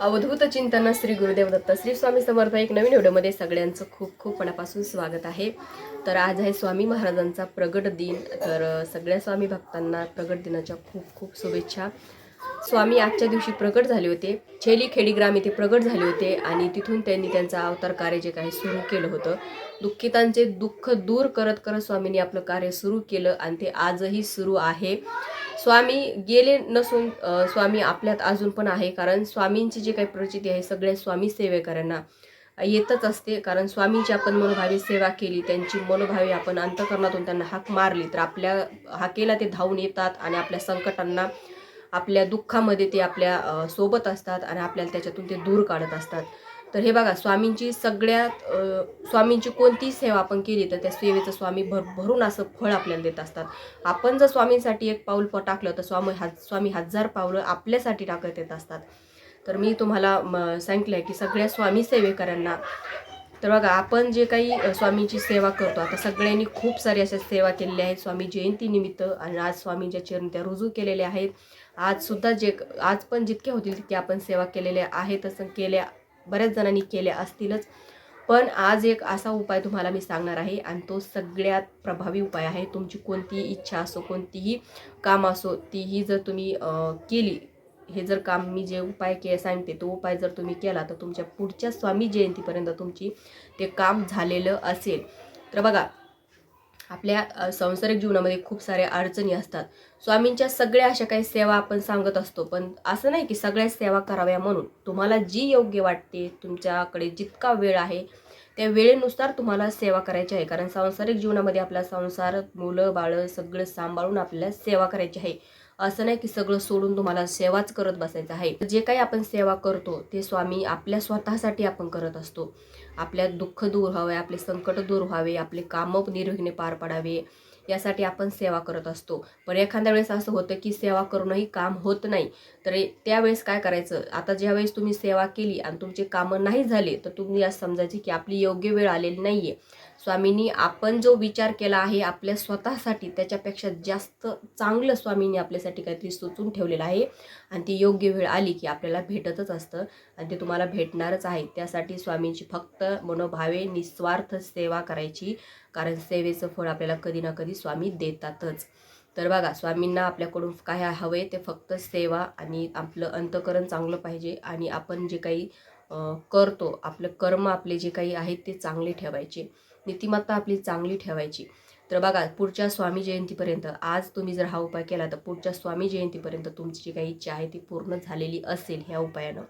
अवधूत चिंतन श्री गुरुदेव दत्त श्री स्वामी समर्थ एक नवीन व्हिडिओमध्ये सगळ्यांचं खूप खूप मनापासून स्वागत आहे. तर आज आहे स्वामी महाराजांचा प्रगट दिन. तर सगळ्या स्वामी भक्तांना प्रगट दिनाच्या खूप खूप शुभेच्छा. स्वामी आजच्या दिवशी प्रगट झाले होते. छेली खेडीग्राम इथे प्रगट झाले होते आणि तिथून त्यांनी त्यांचा अवतार कार्य जे काही सुरू केलं होतं दुःखितांचे दुःख दूर करत करत स्वामींनी आपलं कार्य सुरू केलं आणि ते आजही सुरू आहे. स्वामी गेले नसून स्वामी आपल्यात अजून पण आहे. कारण स्वामींची जी काही प्रचिती आहे सगळ्या स्वामी सेवेकरांना येतच असते. कारण स्वामींची आपण मनोभावी सेवा केली त्यांची मनोभावी आपण अंतकरणातून त्यांना हाक मारली तर आपल्या हाकेला ते धावून येतात आणि आपल्या संकटांना आपल्या दुःखामध्ये ते आपल्यासोबत असतात आणि आपल्याला त्याच्यातून ते दूर काढत असतात. तर हे बघा स्वामींची सगळ्यात स्वामींची कोणती सेवा आपण केली तर त्या सेवेचं स्वामी भर भरून असं फळ आपल्याला देत असतात. आपण जर स्वामींसाठी एक पाऊल प टाकलं तर स्वामी हा स्वामी हजार पावलं आपल्यासाठी टाकत येत असतात. तर मी तुम्हाला म, सांगितलं आहे की सगळ्या स्वामी सेवेकरांना तर बघा आपण जे काही स्वामींची सेवा करतो आता सगळ्यांनी खूप सारे अशा सेवा केलेल्या आहेत. स्वामी जयंतीनिमित्त आणि आज स्वामींच्या चरण त्या रुजू केलेल्या आहेत. आज सुद्धा जे आज पण जितके होतील तितके आपण सेवा केलेल्या आहेत असं केल्या बऱ्याच जणांनी केल्या असतीलच. पण आज एक असा उपाय तुम्हाला मी सांगणार आहे आणि तो सगळ्यात प्रभावी उपाय आहे. तुमची कोणतीही इच्छा असो कोणतीही काम असो तीही जर तुम्ही केली हे जर काम मी जे उपाय के सांगते तो उपाय जर तुम्ही केला तर तुमच्या पुढच्या स्वामी जयंतीपर्यंत तुमची ते काम झालेलं असेल. तर बघा आपल्या संसारिक सांसारिक जीवनामध्ये खूप साऱ्या अडचणी असतात. स्वामींच्या सगळ्या अशा काही सेवा आपण सांगत असतो पण असं नाही की सगळ्या सेवा कराव्या म्हणून. तुम्हाला जी योग्य वाटते तुमच्याकडे जितका वेळ आहे त्या वेळेनुसार तुम्हाला सेवा करायची आहे. कारण सांसारिक जीवनामध्ये आपला संसार मुलं बाळं सगळं सांभाळून आपल्याला सेवा करायची आहे. असं नाही की सगळं सोडून तुम्हाला सेवाच करत बसायचं आहे. जे काही आपण सेवा करतो ते स्वामी आपल्या स्वतःसाठी आपण करत असतो. आपल्या दुःख दूर व्हावे आपले संकट दूर व्हावे आपले कामं निर्विघ्ने पार पडावे यासाठी आपण सेवा करत असतो. पण एखाद्या वेळेस असं होतं की सेवा करूनही काम होत नाही तर त्यावेळेस काय करायचं? आता ज्यावेळेस तुम्ही सेवा केली आणि तुमचे कामं नाही झाले तर तुम्ही आज समजायचे की आपली योग्य वेळ आलेली नाही आहे स्वामींनी आपण जो विचार केला आहे आपल्या स्वतःसाठी त्याच्यापेक्षा जास्त चांगलं स्वामींनी आपल्यासाठी काहीतरी सुचून ठेवलेलं आहे. आणि ती योग्य वेळ आली की आपल्याला भेटतच असतं आणि ते तुम्हाला भेटणारच आहे. त्यासाठी स्वामींची फक्त मनोभावे निस्वार्थ सेवा करायची. कारण सेवेचं फळ आपल्याला कधी ना कधी स्वामी देतातच. तर बघा स्वामींना आपल्याकडून काय हवे ते फक्त सेवा आणि आपलं अंतकरण चांगलं पाहिजे. आणि आपण जे काही करतो आपलं कर्म आपले जे काही आहेत ते चांगले ठेवायचे. नीतिमत्ता आपली चांगली ठेवायची. तर बघा पुढच्या स्वामी जयंतीपर्यंत आज तुम्ही जर हा उपाय केला तर पुढच्या स्वामी जयंतीपर्यंत तुमची जी काही इच्छा आहे ती पूर्ण झालेली असेल ह्या उपायानं.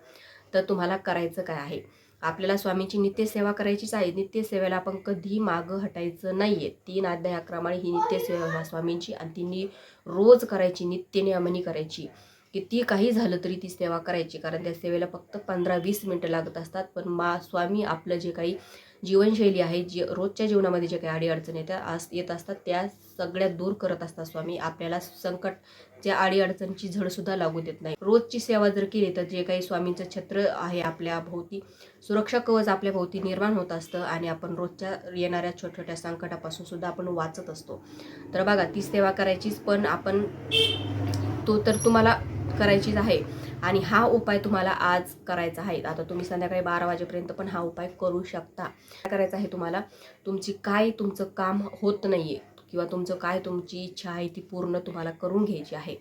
तर तुम्हाला करायचं काय आहे? आपल्याला स्वामींची नित्यसेवा करायचीच आहे. नित्यसेवेला आपण कधीही मागं हटायचं नाही आहे तीन अध्यायाक्रमाने ही नित्यसेवा ह्या स्वामींची आणि तिने रोज करायची नित्यनियमाने करायची. किती काही झालं तरी ती सेवा करायची. कारण त्या सेवेला फक्त पंधरा वीस मिनटं लागत असतात. पण मा स्वामी आपलं जे काही जीवनशैली आहे जी रोजच्या जीवनामध्ये जे काही अडीअडचणी येतात आस येत असतात त्या सगळ्या दूर करत असतात स्वामी. आपल्याला संकट त्या अडीअडचणीची झडसुद्धा लागू देत नाही. रोजची सेवा जर केली तर जे काही स्वामींचं छत्र आहे आपल्या भोवती सुरक्षा कवच आपल्या भोवती निर्माण होत असतं आणि आपण रोजच्या येणाऱ्या छोट्या छोट्या संकटापासून सुद्धा आपण वाचत असतो. तर बघा ती सेवा करायचीच पण आपण तो तर तुम्हाला करायचीच आहे. आणि हा उपाय तुम्हाला आज करायचा आहे. आता तुम्ही संध्याकाळी बारा वाजेपर्यंत पण हा उपाय करू शकता. काय करायचं आहे तुम्हाला? तुमची काय तुमचं काम होत नाही आहे किंवा तुमचं काय तुमची इच्छा आहे ती पूर्ण तुम्हाला करून घ्यायची आहे.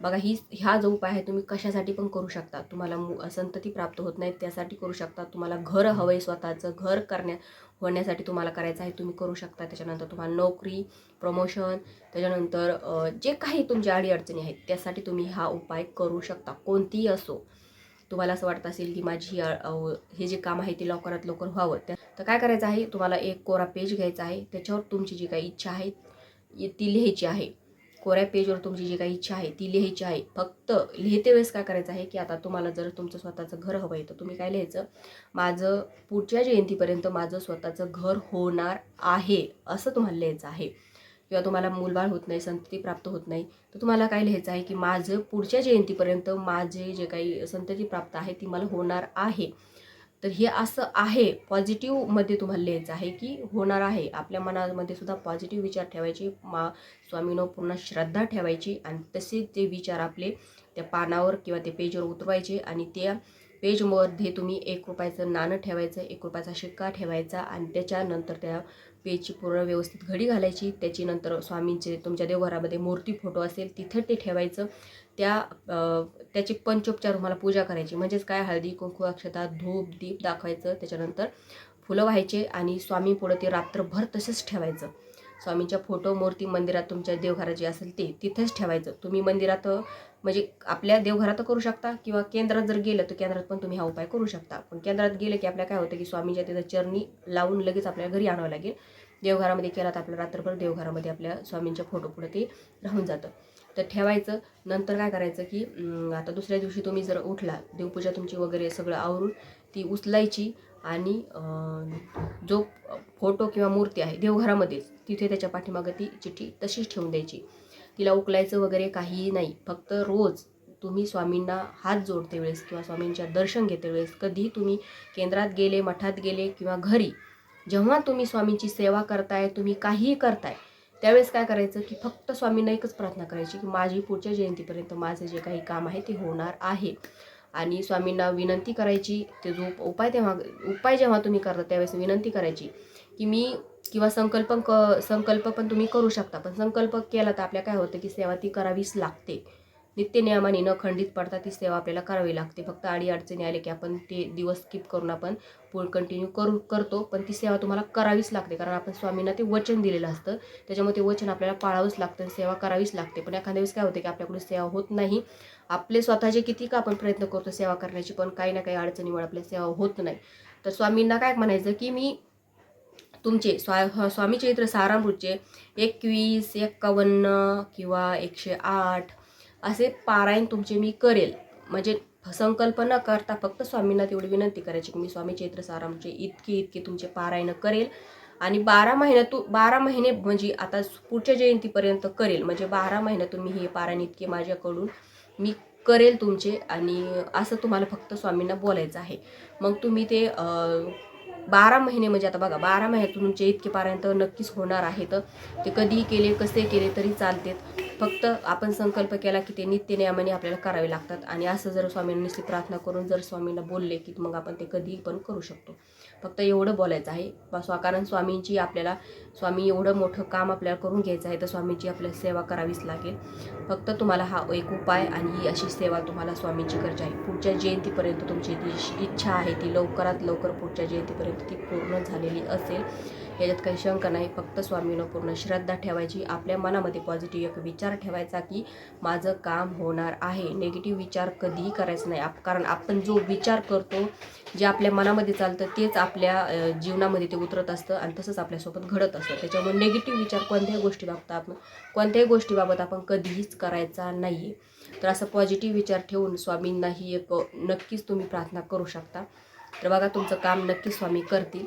बघा ही ह्या जो उपाय आहे तुम्ही कशासाठी पण करू शकता. तुम्हाला मु- संतती प्राप्त होत नाही त्यासाठी करू शकता. तुम्हाला घर हवं आहे स्वतःचं घर करण्या होण्यासाठी तुम्हाला करायचं आहे तुम्ही करू शकता. त्याच्यानंतर तुम्हाला नोकरी प्रमोशन त्याच्यानंतर जे काही तुमच्या अडीअडचणी आहेत त्यासाठी तुम्ही हा उपाय करू शकता कोणतीही असो. तुम्हाला असं वाटत असेल की माझी हे जे काम आहे ते लवकरात लवकर व्हावं. त्या तर काय करायचं आहे? तुम्हाला एक कोरा पेज घ्यायचा आहे. त्याच्यावर तुमची जी काही इच्छा आहे ती लिहायची आहे. कोऱ्या पेजवर तुमची जी काही इच्छा आहे ती लिहायची आहे. फक्त लिहिते वेळेस काय करायचं आहे की आता तुम्हाला जर तुमचं स्वतःचं घर हवं आहे तर तुम्ही काय लिहायचं? माझं पुढच्या जयंतीपर्यंत माझं स्वतःचं घर होणार आहे असं तुम्हाला लिहायचं आहे. किंवा तुम्हाला मूलबाळ होत नाही संतती प्राप्त होत नाही तर तुम्हाला काय लिहायचं आहे की माझं पुढच्या जयंतीपर्यंत माझे जे काही संतती प्राप्त आहे ती मला होणार आहे. तर हे असं आहे पॉझिटिव्हमध्ये तुम्हाला लिहायचं आहे की होणार आहे. आपल्या मनामध्ये सुद्धा पॉझिटिव्ह विचार ठेवायचे मा स्वामीनं पूर्ण श्रद्धा ठेवायची आणि तसे ते विचार आपले त्या पानावर किंवा ते पेजवर उतरवायचे आणि त्या पेजमध्ये तुम्ही एक रुपयाचं नाणं ठेवायचं एक रुपयाचा शिक्का ठेवायचा आणि त्याच्यानंतर त्या पेजची पूर्ण व्यवस्थित घडी घालायची. त्याची नंतर स्वामींचे तुमच्या देवघरामध्ये मूर्ती फोटो असेल तिथं ते ठेवायचं. त्या त्याची पंचोपचार तुम्हाला पूजा करायची. म्हणजेच काय? हळदी कुंकू अक्षता धूप दीप दाखवायचं. त्याच्यानंतर फुलं व्हायचे आणि स्वामी पुढं ते रात्रभर तसंच ठेवायचं. स्वामींच्या फोटो मूर्ती मंदिरात तुमच्या देवघरात जे असेल ते तिथेच ठेवायचं. तुम्ही मंदिरात म्हणजे आपल्या देवघरात करू शकता किंवा केंद्रात जर गेलं तर केंद्रात पण तुम्ही हा उपाय करू शकता. पण केंद्रात गेलं की आपल्या काय होतं की स्वामीच्या तिथं चरणी लावून लगेच आपल्याला घरी आणावं लागेल. देवघरामध्ये केला तर आपल्या रात्रभर देवघरामध्ये आपल्या स्वामींच्या फोटो पुढे ते राहून जातं. तर ठेवायचं. नंतर काय करायचं की आता दुसऱ्या दिवशी तुम्ही जर उठला देवपूजा तुमची वगैरे सगळं आवरून ती उचलायची आणि जो फोटो किंवा मूर्ती आहे देवघरामध्येच. तिथे त्याच्या पाठीमागं ती चिठ्ठी तशीच ठेवून द्यायची. तिला उकलायचं वगैरे काहीही नाही. फक्त रोज तुम्ही स्वामींना हात जोडते वेळेस किंवा स्वामींच्या दर्शन घेते वेळेस कधीही तुम्ही केंद्रात गेले मठात गेले किंवा घरी जेव्हा तुम्ही स्वामींची सेवा करताय तुम्ही काहीही करताय त्यावेळेस काय करायचं की फक्त स्वामींना एकच प्रार्थना करायची की माझी पुढच्या जयंतीपर्यंत माझं जे काही काम आहे ते होणार आहे. आणि स्वामींना विनंती करायची ते जो उपाय तेव्हा उपाय जेव्हा तुम्ही करता त्यावेळेस विनंती करायची की मी किंवा संकल्प क संकल्प पण तुम्ही करू शकता. पण संकल्प केला तर आपल्या काय होतं की सेवा ती करावीच लागते. नित्य नियमाने न खंडित पडता ती सेवा आपल्याला करावी लागते. फक्त आडी अडचणी आले की आपण ते दिवस स्किप करून आपण पुढ कंटिन्यू करू करतो. पण ती सेवा तुम्हाला करावीच लागते. कारण आपण स्वामींना ते वचन दिलेलं असतं. त्याच्यामुळे ते वचन आपल्याला पाळावंच लागतं सेवा करावीच लागते. पण एखाद्या वेळेस काय होते की आपल्याकडून सेवा होत नाही. आपले स्वतःचे किती का आपण प्रयत्न करतो सेवा करण्याची पण काही ना काही अडचणीमुळे आपल्या सेवा होत नाही. तर स्वामींना काय म्हणायचं की मी तुमचे स्वा स्वामीचरित्र सारामृतचे एकवीस एक्कावन्न किंवा एकशे आठ असे पारायण तुमचे मी करेल. म्हणजे संकल्प न करता फक्त स्वामींना तेवढी विनंती करायची की मी स्वामी चैत्र सारामचे इतके इतके तुमचे पारायण करेल आणि बारा महिन्यातून बारा महिने म्हणजे आता पुढच्या जयंतीपर्यंत करेल. म्हणजे बारा महिन्यातून मी हे पारायण इतके माझ्याकडून मी करेल तुमचे आणि असं तुम्हाला फक्त स्वामींना बोलायचं आहे. मग तुम्ही ते बारा महिने म्हणजे आता बघा बारा महिन्यातून तुमचे इतकेपर्यंत नक्कीच होणार आहेत ते कधीही केले कसे केले तरी चालतेत. फक्त आपण संकल्प केला की ते नित्य नियमाने आपल्याला करावे लागतात. आणि असं जर स्वामींनी प्रार्थना करून जर स्वामींना बोलले की मग आपण ते कधीही पण करू शकतो. फक्त एवढं बोलायचं आहे. बा- स्वा कारण स्वामींची आपल्याला स्वामी एवढं मोठं काम आपल्याला करून घ्यायचं आहे तर स्वामींची आपल्याला सेवा करावीच लागेल. फक्त तुम्हाला हा एक उपाय आणि ही अशी सेवा तुम्हाला स्वामींची करायची आहे. पुढच्या जयंतीपर्यंत तुमची जी इच्छा आहे ती लवकरात लवकर पुढच्या जयंतीपर्यंत ती पूर्ण झालेली असेल. याच्यात काही शंका नाही. फक्त स्वामीनं पूर्ण श्रद्धा ठेवायची. आपल्या मनामध्ये पॉझिटिव्ह एक विचार ठेवायचा की माझं काम होणार आहे. नेगेटिव्ह विचार कधीही करायचा नाही. आप कारण आपण जो विचार करतो जे आपल्या मनामध्ये चालतं तेच आपल्या जीवनामध्ये ते उतरत असतं आणि तसंच आपल्यासोबत घडत असतं. त्याच्यामुळे नेगेटिव्ह विचार कोणत्याही गोष्टीबाबत आपण कोणत्याही गोष्टीबाबत आपण कधीहीच करायचा नाही आहे तर असं पॉझिटिव्ह विचार ठेवून स्वामींनाही एक नक्कीच तुम्ही प्रार्थना करू शकता. तर बघा तुमचं काम नक्कीच स्वामी करतील.